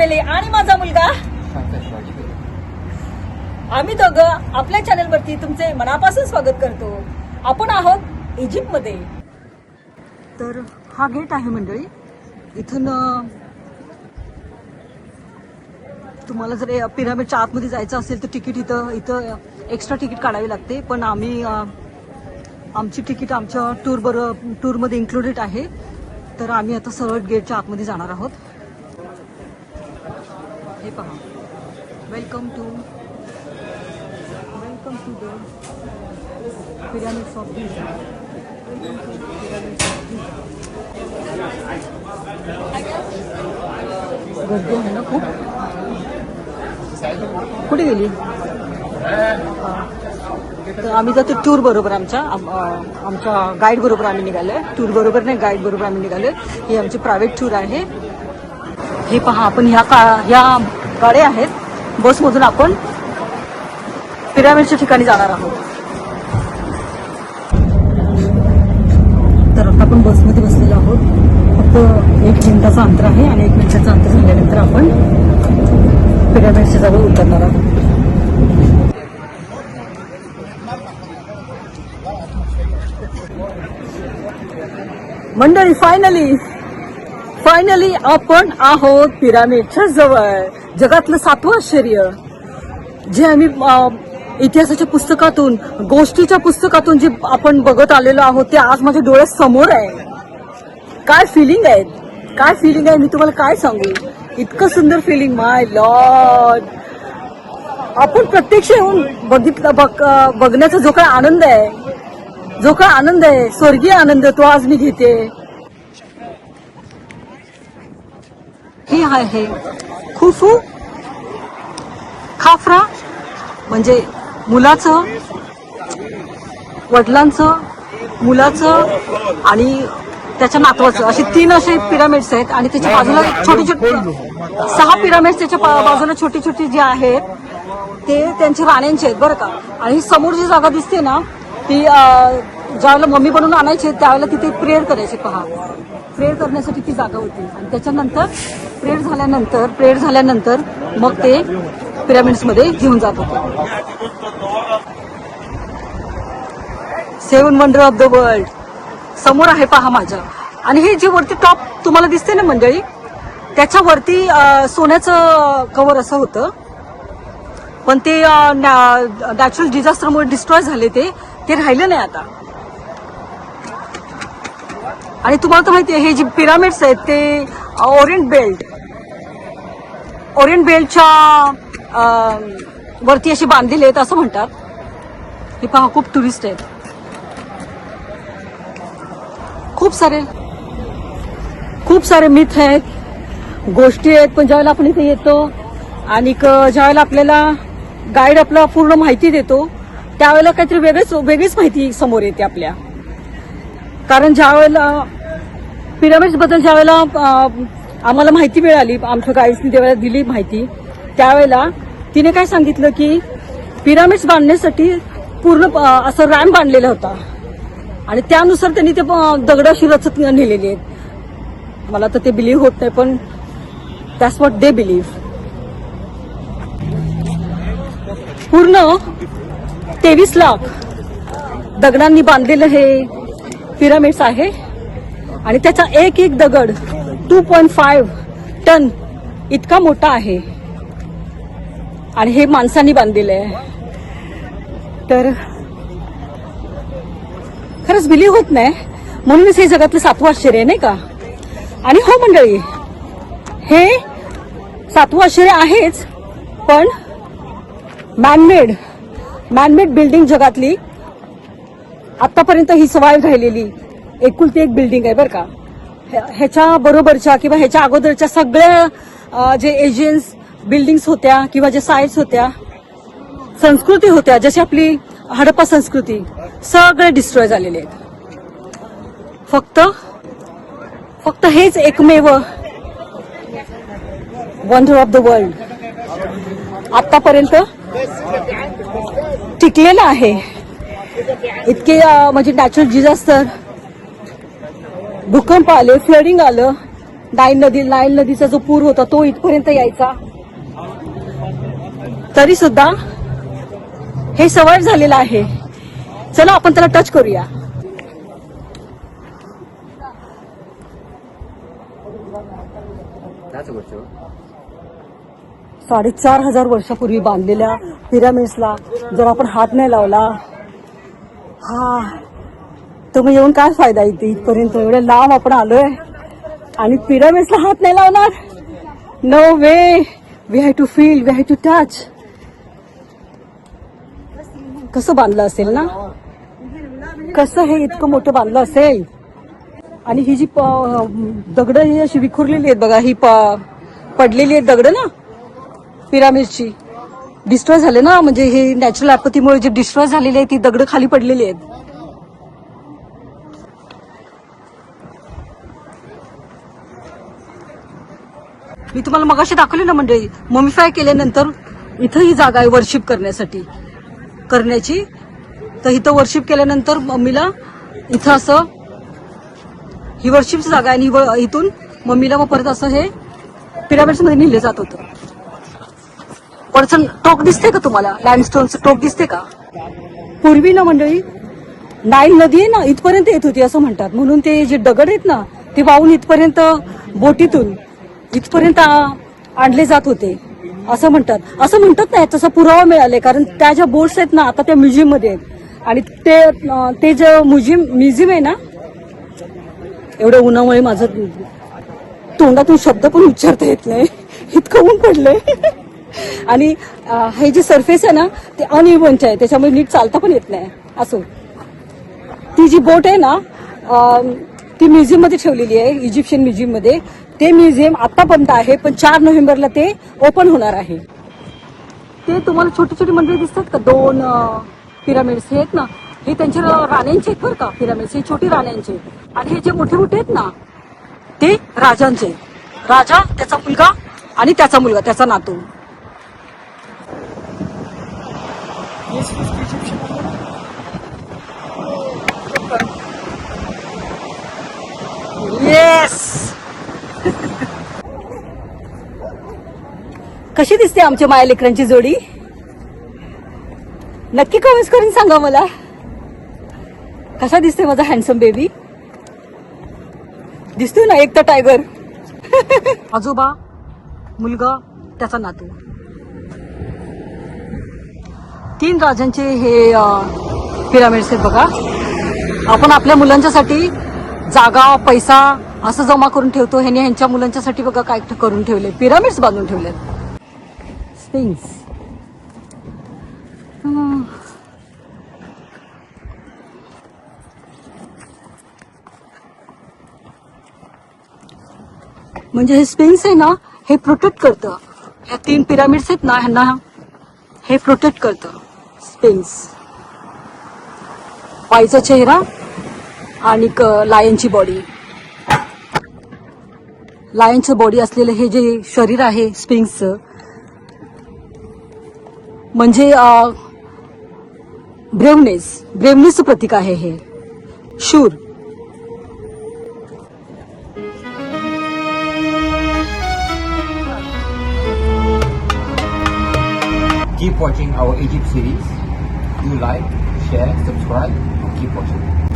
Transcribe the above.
बेले आणि माझा मुलगा? आम्ही दोघं आपल्या चॅनलवरती तुमचे मनापासून स्वागत करतो. आपण आहोत इजिप्त मध्ये तर हा गेट आहे मंडळी. इथून तुम्हाला जर पिरामिडच्या आतमध्ये जायचं असेल तर तिकीट इथं इथं एक्स्ट्रा तिकीट काढावी लागते. पण आम्ही आमची तिकीट आमच्या टूर बरोबर टूरमध्ये इन्क्लुडेड आहे. तर आम्ही आता सरळ गेटच्या आतमध्ये जाणार आहोत. हे पहा. Welcome to welcome to the pyramids of Giza welcome to pyramids of Giza गर्दी आहे ना खूप? कुठे गेली? तर आम्ही जातो टूर बरोबर आमच्या आमच्या गाईड बरोबर आम्ही निघालोय. टूर बरोबर नाही गाईड बरोबर आम्ही निघालोय. ही आमची प्रायव्हेट टूर आहे. हे पहा आपण ह्या का ह्या गाड्या आहेत. बसमधून आपण पिरामिडच्या ठिकाणी जाणार आहोत. तर आता आपण बसमध्ये बसलेलो आहोत. फक्त एक मिनिटाचं अंतर आहे आणि एक मिनिटाचं अंतर झाल्यानंतर आपण पिरामिडच्या जागा उतरणार आहोत. मंडळी फायनली फायनली आपण आहोत पिरामिडच्या जवळ. जगातलं सातवं आश्चर्य. जे आम्ही इतिहासाच्या पुस्तकातून गोष्टीच्या पुस्तकातून जे आपण बघत आलेलो आहोत ते आज माझ्या डोळ्यासमोर आहे. काय फिलिंग आहे काय फिलिंग आहे? मी तुम्हाला काय सांगू? इतकं सुंदर फिलिंग माय लॉर्ड आपण प्रत्यक्ष येऊन बघितलं बघ- बघण्याचा जो काय आनंद आहे जो काय आनंद आहे स्वर्गीय आनंद तो आज मी घेते. काही आहे खुफू खाफरा म्हणजे मुलाचं वडिलांचं मुलाचं आणि त्याच्या नातवाचं. असे तीन असे पिरामिड्स आहेत आणि त्याच्या बाजूला छोटी छोटी सहा पिरामिड्स त्याच्या बाजूला छोटी छोटी जे आहेत ते त्यांचे राण्यांचे आहेत बरं का. आणि समोर जी जागा दिसते ना ती ज्यावेळेला मम्मी बनवून आणायची त्यावेळेला तिथे प्रेयर करायचे पहा. प्रेयर करण्यासाठी ती जागा होती. आणि त्याच्यानंतर प्रेयर झाल्यानंतर प्रेयर झाल्यानंतर मग ते पिरामिड्समध्ये घेऊन जात होते. Seven wonder of the world समोर आहे पहा माझ्या. आणि हे जे वरती टॉप तुम्हाला दिसते ना मंडळी त्याच्यावरती सोन्याचं कवर असं होतं. पण ते नॅचरल डिझास्टरमुळे डिस्ट्रॉय झाले ते. ते राहिलं नाही आता. आणि तुम्हाला तर माहिती आहे हे जे पिरामिड्स आहेत ते ओरिएंट बेल्ट ओरिएंट बेल्टच्या वरती अशी बांधलेली आहेत असं म्हणतात. हे पहा खूप टुरिस्ट आहेत. खूप सारे खूप सारे मिथ आहेत. गोष्टी आहेत पण ज्यावेळेला आपण इथे येतो आणि ज्यावेळेला आपल्याला गाईड आपला पूर्ण माहिती देतो त्यावेळेला काहीतरी वेगळीच वेगळीच माहिती समोर येते आपल्या. कारण ज्या वेळेला पिरामिड्सबद्दल ज्या वेळेला आम्हाला माहिती मिळाली आमच्या गाईड्सनी ज्यावेळेला दिली माहिती त्यावेळेला तिने काय सांगितलं की पिरामिड्स बांधण्यासाठी पूर्ण असं रॅम बांधलेला होता. आणि त्यानुसार त्यांनी ते अं, दगड अशी रचत नेलेली आहेत. मला तर ते बिलीव्ह होत नाही पण दॅट्स वॉट दे बिलीव्ह पूर्ण तेवीस लाख दगडांनी बांधलेलं हे पिरामिड्स आहे. आणि त्याचा एक एक दगड टू पॉइंट फाईव्ह टन इतका मोठा आहे. आणि हे माणसांनी बांधलेलं आहे. तर खरंच बिलीव्ह होत नाही. म्हणूनच हे जगातलं सातवं आश्चर्य आहे नाही का? आणि हो मंडळी हे सातवं आश्चर्य आहेच पण मॅनमेड मॅनमेड बिल्डिंग जगातली आतापर्यंत ही सवाल राहिलेली एकुलती एक बिल्डिंग आहे बरं का. ह्या- ह्याच्या बरोबरच्या किंवा ह्याच्या अगोदरच्या सगळ्या जे एजन्स बिल्डिंग्स होत्या किंवा ज्या साईट्स होत्या संस्कृती होत्या जशी आपली हडप्पा संस्कृती सगळे डिस्ट्रॉय झालेले आहेत. फक्त फक्त हेच एकमेव वंडर ऑफ द वर्ल्ड आतापर्यंत टिकलेलं आहे. इतके म्हणजे नॅचरल डिझास्टर भूकंप आले फ्लडिंग आलं. नाईल नदी नाईल नदीचा जो पूर होता तो इथपर्यंत यायचा. तरी सुद्धा हे सवय झालेलं आहे. चला आपण त्याला टच करूया. साडेचार हजार वर्षापूर्वी बांधलेल्या पिरामिड्सला जर आपण हात नाही लावला हा. तर मग येऊन काय फायदा येते इथपर्यंत? एवढे लांब आपण आलोय. आणि पिरामिड्सला हात नाही लावणार? No way we have to feel we have to touch कसं बांधलं असेल ना? कसं हे इतकं मोठं बांधलं असेल? आणि ही जी प- दगड ही अशी विखुरलेली आहेत बघा ही प- पडलेली आहेत दगड ना? पिरामिडची. डिस्ट्रॉय झाले ना म्हणजे हे नॅचरल आपत्तीमुळे जे डिस्ट्रॉय झालेली आहे ती दगड खाली पडलेली आहेत. मी तुम्हाला मगाशी दाखवले ना मंडळी मॉमिफाय केल्यानंतर इथं ही जागा आहे वर्शिप करण्यासाठी. करण्याची. तर इथं वर्शिप केल्यानंतर मम्मीला इथं असं ही वर्शिपची जागा आहे आणि इथून मम्मीला मग परत असं हे पिरामिड्समध्ये मध्ये जात होतं. वरचं टोक दिसते का तुम्हाला? लँडस्टोनचं टोक दिसते का? पूर्वी ना मंडळी नाईल नदी आहे ना इथपर्यंत येत होती असं म्हणतात. म्हणून ते जे दगड आहेत ना ते वाहून इथपर्यंत बोटीतून इथपर्यंत आणले जात होते. असं म्हणतात. असं म्हणतात ना तसा पुरावा मिळाले कारण त्या ज्या बोट्स आहेत ना आता त्या म्युझियममध्ये आहेत. आणि ते ते जे म्युझियम म्युझियम आहे ना एवढ्या उन्हामुळे माझं तोंडातून शब्द पण उच्चारता येत नाही. इतकं ऊन पडलंय. आणि हे जे सरफेस आहे ना ते अनइव्हनचे आहे. त्याच्यामुळे नीट चालता पण येत नाही असो ती जी बोट आहे ना ती म्युझियममध्ये ठेवलेली आहे इजिप्शियन म्युझियममध्ये. ते म्युझियम आतापर्यंत आहे पण चार नोव्हेंबरला ते ओपन होणार आहे. ते तुम्हाला छोटी छोटी मंडळी दिसतात का? दोन पिरामिड्स हे आहेत ना हे त्यांच्या राण्यांचे आहेत बरं का पिरामिड्स हे छोटी राण्यांचे आणि हे जे मोठे मोठे आहेत ना ते राजांचे राजा त्याचा मुलगा आणि त्याचा मुलगा त्याचा नातू. येस कशी दिसते आमच्या माया लेकरांची जोडी? नक्की कमेंट करून सांगा मला. कसा दिसते माझा हँडसम बेबी दिसतोय ना एक तर टायगर आजोबा मुलगा त्याचा नातू. तीन राजांचे हे पिरामिड्स आहेत बघा. आपण आपल्या मुलांच्यासाठी जागा पैसा असं जमा करून ठेवतो. ह्याने ह्यांच्या मुलांच्यासाठी बघा काय करून ठेवले पिरामिड्स बांधून ठेवलेत. स्पिंग्स म्हणजे हे स्पिंग्स आहे ना हे प्रोटेक्ट करतं. ह्या तीन पिरामिड्स आहेत ना ह्यांना हे प्रोटेक्ट करतं. स्पिंग्स पायचा चेहरा आणि लायनची बॉडी लायनचं बॉडी असलेलं हे जे शरीर आहे स्पिंग्सचं म्हणजे ब्रेवनेस. ब्रेवनेसचं प्रतीक आहे हे. शूर. Keep watching our Egypt series. Do like, share, subscribe, and keep watching.